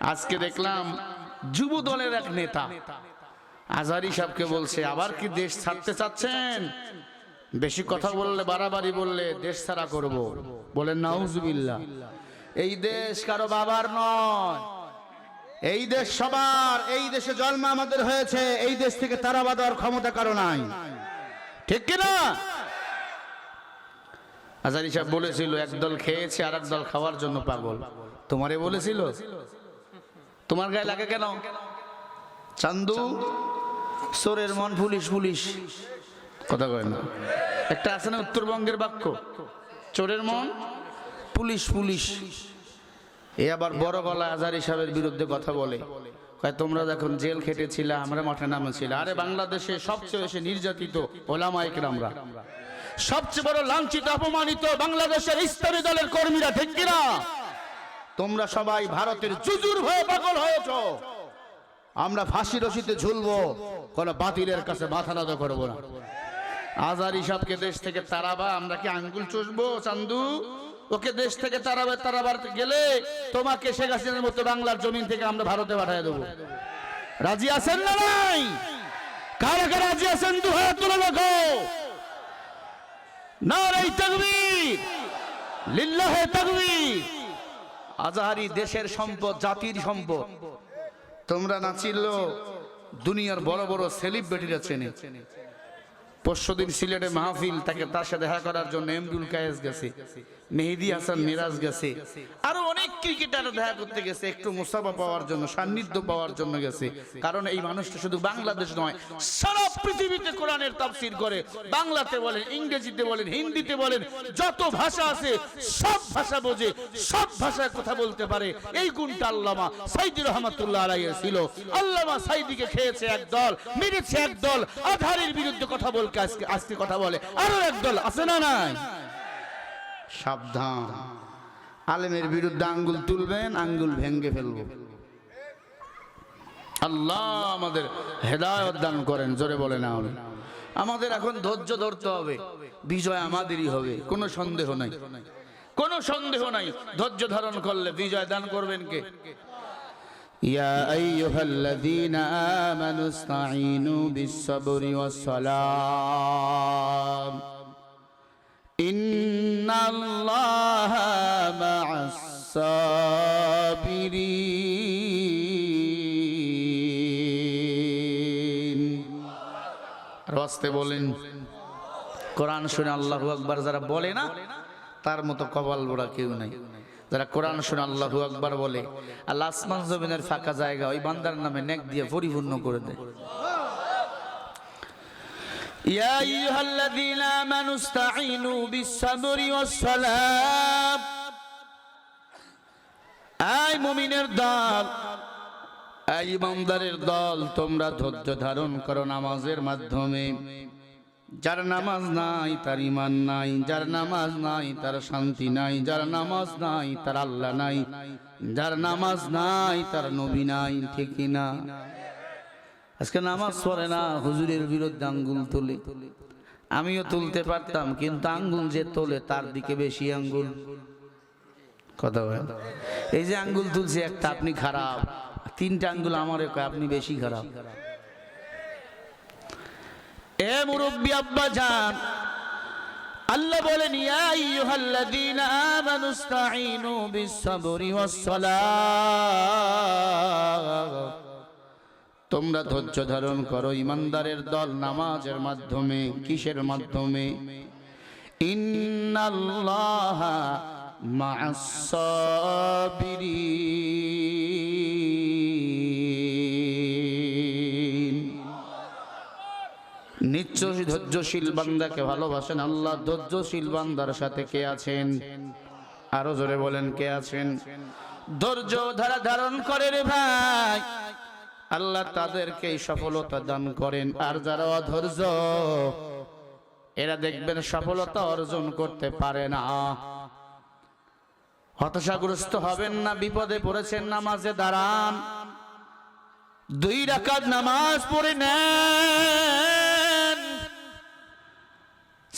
আজকে দেখলাম যুব দলের এক নেতা। আজারি সাহেবকে বলছে আবার কি দেশ ছাড়তে চাচ্ছেন? বেশি কথা বললে বাড়াবাড়ি বললে দেশ ছাড়া করব। বলেন নাউজুবিল্লাহ। এই দেশ কারও বাবার নয়। এই দেশ সবার এই দেশে জন্ম আমাদের হয়েছে এই দেশ থেকে তারাবা দেওয়ার ক্ষমতা কারও নাই। ঠিক কিনা আজারি সাহেব বলেছিল একদল খেয়েছে আর দল খাওয়ার জন্য পাগল। তোমারে বলেছিল? তোমার গায়ে লাগে কেন? চান্দু সোরের মন পুলিশ পুলিশ। কথা কয় না। একটা আছে না উত্তরবঙ্গের বাক্য? চোরের মন, পুলিশ পুলিশ। এ আবার বড় গলা আজারি সাহেবের বিরুদ্ধে কথা বলে। তোমরা যখন জেল খেটেছিলে, আমরা মাঠে নামেছিল। আরে বাংলাদেশে সবচেয়ে বেশি নির্যাতিত ওলামাইক আমরা সবচেয়ে বড় লাঞ্ছিত, অপমানিত বাংলাদেশের ইসলামী দলের কর্মীরা, ঠিক কিনা? তোমরা সবাই ভারতের জুজুর হয়ে পাগল হয়েছ। আমরা ফাঁসি রশিতে ঝুলবো, কোন বাতিলের কাছে মাথা নত করব না। আজার হিসাবকে দেশ থেকে তারাবা আমরা কি আঙ্গুল চুষবো, চান্দু? ওকে দেশ থেকে তারাবে তারাবার গেলে তোমাকে শেখ হাসিনার মতো বাংলার জমিন থেকে আমরা ভারতে পাঠিয়ে দেবো। রাজি আছেন না নাই? কারা রাজি আছেন দু হাত তুলে দেখো। নারাই তাকবীর, লিল্লাহে তাকবীর। আজাহারি দেশের সম্পদ জাতির সম্পদ। তোমরা নাচিল দুনিয়ার বড় বড় সেলিব্রিটিরা চেনে। পরশুদিন সিলেটে মাহফিল তাকে তার সাথে দেখা করার জন্য এমরুল কায়েস গেছে, মেহেদি হাসান মিরাজ গেছে, আরও অনেক ক্রিকেটার দেখা করতে গেছে, একটু মুসাফা পাওয়ার জন্য, সান্নিধ্য পাওয়ার জন্য গেছে। কারণ এই মানুষটা শুধু বাংলাদেশ নয়, সারা পৃথিবীতে কোরআনের তাফসির করে, বাংলাতে বলেন, ইংরেজিতে বলেন, হিন্দিতে বলেন, যত ভাষা আছে সব ভাষা বোঝে, সব ভাষায় কথা বলতে পারে। এই গুণটা আল্লামা সাইদি রহমতুল্লাহ আলাইয়ের ছিল। আল্লামা সাইদিকে খেয়েছে এক দল, মেরেছে এক দল, আধারের বিরুদ্ধে কথা বলকে আজকে আজকে কথা বলে। আরও এক আছে না নাই? সাবধান। আলেমের বিরুদ্ধে আঙ্গুল তুলবেন, আঙ্গুল ভেঙ্গে ফেলব। আল্লাহ আমাদের হেদায়ত দান করেন, জোরে বলে না হবে আমাদের এখন ধৈর্য ধরতে হবে, বিজয় আমাদেরই হবে, কোনো সন্দেহ নাই। কোনো সন্দেহ নাই, ধৈর্য ধারণ করলে বিজয় দান করবেন কে? يا أيها الذين آمنوا استعينوا بالصبر والصلاة إن الله مع الصابرين রাস্তে বলেন কোরআন শুনে আল্লাহ আকবার যারা বলে না তার মতো কপাল বড়া কেউ নাই যারা কোরআন শুনে আল্লাহ আকবার বলে আল্লাহ আসমান জমিনের ফাঁকা জায়গা ওই বান্দার নামে নেক দিয়ে পরিপূর্ণ করে দেয় يا أيها الذين آمنوا استعينوا بالصبر والصلاة আই মুমিনের দল এই ইমানদারের দল তোমরা ধৈর্য ধারণ করো নামাজের মাধ্যমে যার নামাজ নাই, তার ইমান নাই, যার নামাজ নাই, তার শান্তি নাই, যার নামাজ নাই, তার আল্লাহ নাই, যার নামাজ নাই, তার নবী নাই, ঠিক না আজকে নামাজ পড়ে না, হুজুরের বিরুদ্ধে আঙ্গুল তুলে। আমিও তুলতে পারতাম, কিন্তু আঙ্গুল যে তোলে, তার দিকে বেশি আঙ্গুল। কথা বলেন? এই যে আঙ্গুল তুলছে, একটা আপনি খারাপ। তিনটা আঙ্গুল আমার আপনি বেশি খারাপ। এ মুরব্বী আব্বা যান আল্লাহ বলেন, ইয়া আইয়ুহাল্লাযীনা আমানুস্তাঈনু বিস-সাবরি ওয়াস-সালাহ তোমরা ধৈর্য ধারণ করো ইমানদারের দল নামাজের মাধ্যমে, কিসের মাধ্যমে? ইন্নাল্লাহ মা'আস-সাবিরিন। ধৈর্যশীল বান্দাকে ভালোবাসেন। আল্লাহ ধৈর্যশীল বান্দার সাথে কে আছেন? আরও জোরে বলেন, কে আছেন? ধৈর্য ধারা ধারণ করে রে ভাই। আল্লাহ তাদেরকে সফলতা দান করেন। আর যারা অধৈর্য, এরা দেখবেন সফলতা অর্জন করতে পারে না। হতাশাগ্রস্ত হবেন না, বিপদে পড়েছেন, নামাজে দাঁড়ান। দুই রাকাত নামাজ পড়ে নেন।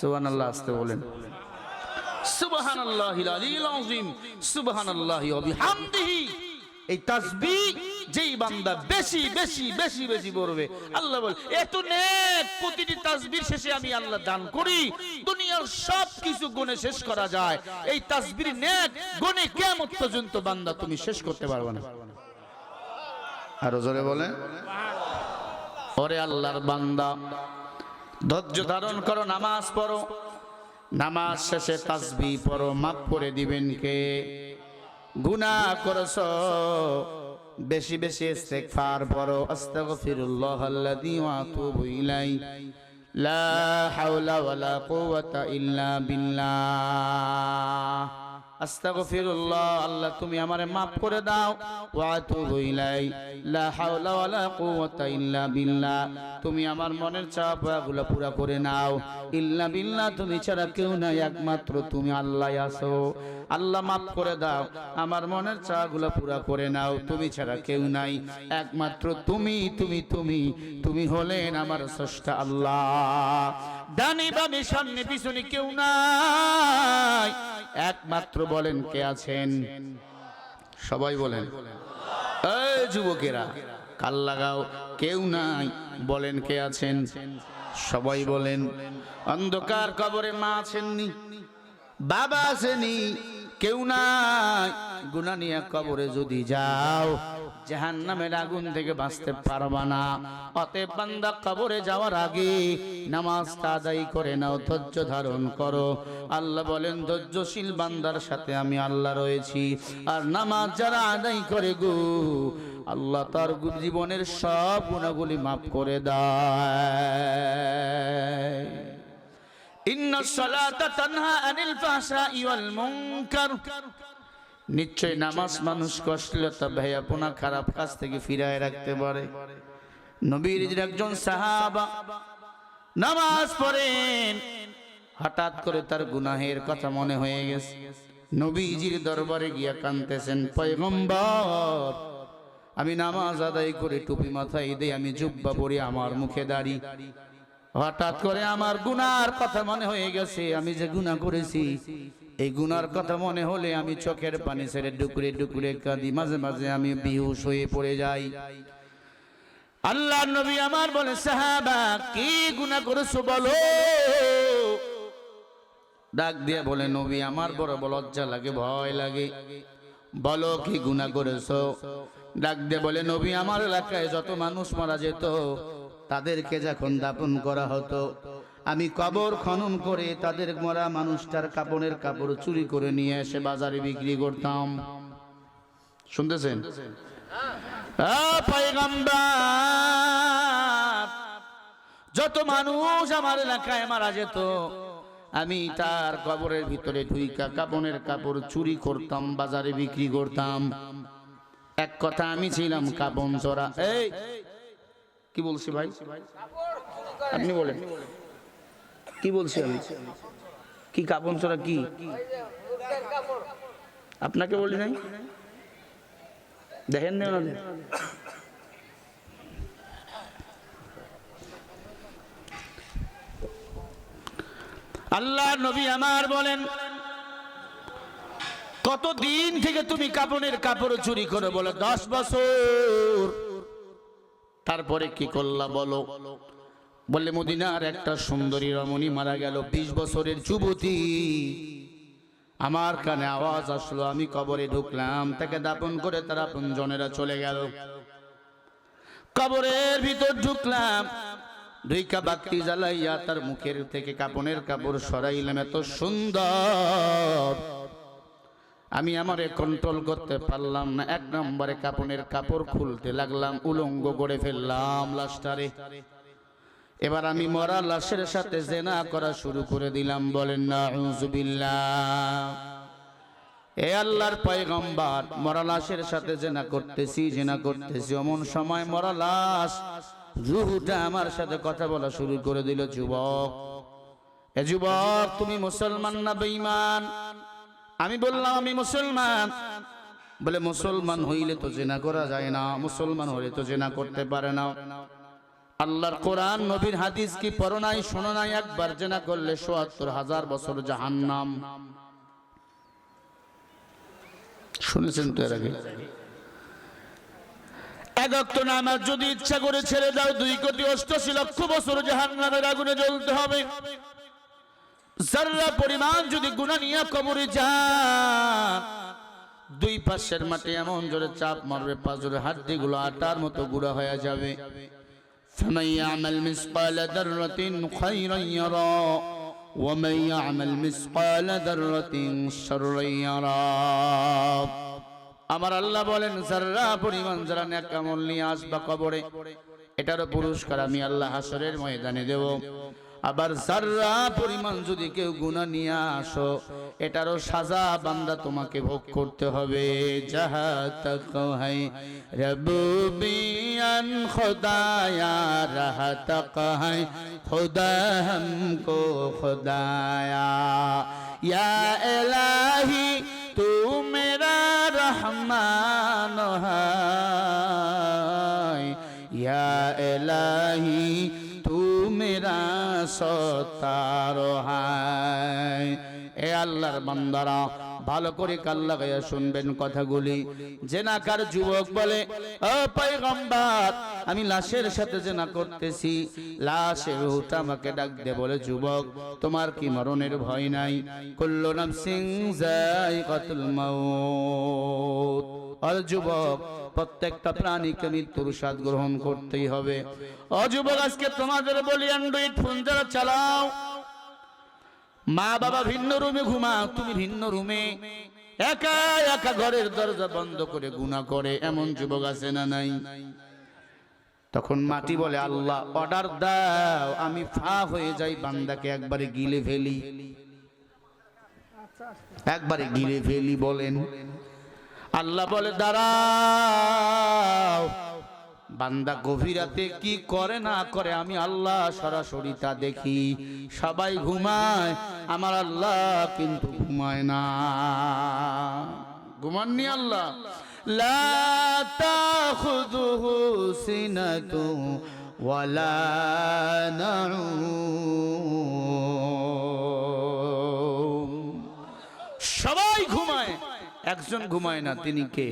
সুবহানাল্লাহ আসতে বলেন। সুবহানাল্লাহিল আলিয়্যিল আযীম সুবহানাল্লাহি ওয়া বিহামদিহি। এই তাসবিহ যেই বান্দা বেশি বেশি বেশি বেশি পড়বে আল্লাহ বল এত নেক প্রতিটি তাসবির শেষে আমি আল্লাহ দান করি। দুনিয়ার সব কিছু গুণে শেষ করা যায়। এই তাসবির নেক গুণে কিয়ামত পর্যন্ত বান্দা তুমি শেষ করতে পারবে না। আরও জোরে বলে ওরে আল্লাহর বান্দা ধৈর্য ধারণ করো, নামাজ পড়ো। নামাজ শেষে তাসবি পড়ো, মাফ করে দিবেন কে? গুনাহ করছ? বেশি বেশি ইস্তেগফার পড়ো। আস্তাগফিরুল্লাহ আল্লাযী ওয়া আতুবু ইলাই লা হাওলা ওয়ালা কুওয়াতা ইল্লা বিল্লাহ। আস্তাগফিরুল্লাহ, আল্লাহ তুমি আমারে মাফ করে দাও। ওয়া আতুবু ইলাই লা হাওলা ওয়ালা কুওয়াতা ইল্লা বিল্লাহ। তুমি আমার মনের চাপাগুলো পুরা করে নাও। ইল্লা বিল্লাহ, তুমি ছাড়া কেউ নাই, একমাত্র তুমি আল্লাহ আছো। আল্লাহ মাফ করে দাও, আমার মনের চাগুলো পুরা করে নাও। তুমি ছাড়া কেউ নাই, একমাত্র তুমি তুমি তুমি তুমি হলেন আমার স্রষ্টা আল্লাহ। ডানি বামে সামনে পিছনে কেউ নাই। একমাত্র বলেন কে আছেন? সবাই বলেন। এই যুবকেরা কাল লাগাও, কেউ নাই, বলেন কে আছেন? সবাই বলেন। অন্ধকার কবরে মা আছেননি, বাবা আসেনি কেউ নাই। গুনা নিয়ে কবরে যদি যাও জাহান নামের আগুন থেকে বাঁচতে পারবা না। অতএব বান্দা কবরে যাওয়ার আগে নামাজটা আদায় করে নাও, ধৈর্য ধারণ করো। আল্লাহ বলেন, ধৈর্যশীল বান্দার সাথে আমি আল্লাহ রয়েছি। আর নামাজ যারা আদায় করে গো, আল্লাহ তার জীবনের সব গুণাগুলি মাফ করে দেয়। নিশ্চয় নামাজ মানুষকে অশ্লীলতা ভয়াপনা খারাপ কাজ থেকে ফিরায় রাখতে পারে। নবীর একজন সাহাবা, নামাজ পড়েন, হঠাৎ করে তার গুনাহের কথা মনে হয়ে গেছে। নবীজির দরবারে গিয়া কানতেছেন পয়গম্বর, আমি নামাজ আদায় করে টুপি মাথায় দেই, আমি জুব্বা পরি আমার মুখে দাড়ি। হঠাৎ করে আমার গুনার কথা মনে হয়ে গেছে, আমি যে গুনাহ করেছি, এই গুনার কথা মনে হলে আমি চোখের পানি ছেড়ে ডুকুরে ডুকুরে কাঁদি, মাঝে মাঝে আমি বিহুশ হয়ে পড়ে যাই। আল্লাহ নবী আমার বলে, সাহাবা, কি গুনাহ করেছ বলো? ডাক দিয়ে বলে, নবী আমার বড় বড় লজ্জা লাগে, ভয় লাগে। বলো, কি গুনাহ করেছ? ডাক দিয়ে বলে, নবী, আমার এলাকায় যত মানুষ মারা যেত তাদেরকে যখন দাপন করা হতো আমি কবর খনন করে তাদের মরা মানুষটার কাপড়ের কাপড় চুরি করে নিয়ে এসে বাজারে বিক্রি করতাম। শুনতেছেন? যত মানুষ আমার এলাকায় মারা যেত আমি তার কবরের ভিতরে ঢুইকা কাপনের কাপড় চুরি করতাম বাজারে বিক্রি করতাম। এক কথা আমি ছিলাম কাপন চোরা। এই কি বলছি ভাই? আপনি বলেন। কি বলছি আমি? কি কাপন চোরা কি? আপনাকে বলি নাই? দেখেন না ওনাদের? আল্লাহ নবী আমার বলেন কত দিন থেকে তুমি কাপড়ের কাপড় চুরি করে বলো? দশ বছর। তারপরে কি করলা বলো? বললে মদিনার একটা সুন্দরী রমণী মারা গেল, বিশ বছরের যুবতী। আমার কানে আওয়াজ আসলো, আমি কবরে ঢুকলাম, তাকে দাপন করে তারা জনেরা চলে গেল। কবরের ভিতর ঢুকলাম দুইকা বাতি জ্বালাইয়া তার মুখের থেকে কাপনের কাপড় সরাইলাম, এত সুন্দর। আমি আমারে কন্ট্রোল করতে পারলাম না। এক নম্বরে কাপনের কাপড় খুলতে লাগলাম, উলঙ্গ করে ফেললাম লাশটারে। এবার আমি মরা লাশের সাথে জেনা করা শুরু করে দিলাম, বলেন না এ আল্লাহর পয়গম্বর, মরা লাশের সাথে জেনা করতেছি জেনা করতেছি। অমন সময় মরা লাশ রুহুটা আমার সাথে কথা বলা শুরু করে দিল, যুবক, এ যুবক, তুমি মুসলমান না বেঈমান? আমি বললাম, আমি মুসলমান। বলে, মুসলমান হইলে তো জেনা করা যায় না, মুসলমান হইলে তো জেনা করতে পারে না। আল্লাহর কোরআন, নবীর হাদিস কি পড়ো নাই, শোনো নাই? একবার জেনা করলে সোয়াত্তর হাজার বছর জাহান্নাম। শুনেছেন তো এর আগে? যদি ইচ্ছা করে ছেড়ে দাও, দুই কোটি অষ্টাশি লক্ষ বছর জাহান্নামের আগুনে জ্বলতে হবে। যার্রা পরিমাণ যদি গুণা নিয়ে কবরে যান দুই পাশের মাটি এমন জোরে চাপ মারবে পাঁচজোরে হাড্ডি গুলো আটার মতো গুঁড়া হয়ে যাবে فمن يعمل مثقال ذرة خيرا يرى ومن يعمل مثقال ذرة شرا يرى আমার আল্লাহ বলেন যারা পরিমাণ যারা নেক আমল নিয়ে আসবা কবরে এটারও পুরস্কার আমি আল্লাহ হাসরের ময়দানে দেব আবার সাররা পরিমাণ যদি কেউ গুণা নিয়ে আসো, এটারও সাজা বান্দা তোমাকে ভোগ করতে হবে। যাহা তক রবুবিয়ান হমকো খোদায়া। ইয়া সতার হায়। এ আল্লাহর বান্দারা, ভালো করে কাল্লা গায়া শুনবেন কথাগুলি। জেনাকার যুবক বলে আমি লাশের সাথে জেনা করতেছি। লাশের রুহটা আমাকে ডাক দে, বলে যুবক, তোমার কি মরণের ভয় নাই? কুল্লু নাফসিং যায়িকাতুল মাউত। আর যুবক, প্রত্যেকটা প্রাণীকে মৃত্যুর স্বাদ গ্রহণ করতেই হবে। অযুবক আজকে তোমাদের বলি অ্যান্ড্রয়েড ফোন যারা চালাও মা বাবা ভিন্ন রুমে ঘুমাও, তুমি ভিন্ন রুমে। একা একা ঘরের দরজা বন্ধ করে গুণা করে, এমন যুবক আছে না নাই? তখন মাটি বলে, আল্লাহ অর্ডার দাও, আমি ফা হয়ে যাই, বান্দাকে একবারে গিলে ফেলি। একবারে গিলে ফেলি বলেন। আল্লাহ বলে দাঁড়াও। বান্দা গভীরাতে কি করে না করে আমি আল্লাহ সরাসরি তা দেখি। সবাই ঘুমায় আমার আল্লাহ কিন্তু ঘুমায় না। ঘুমাননি আল্লাহ? লা একজন ঘুমায় না তিনি কে?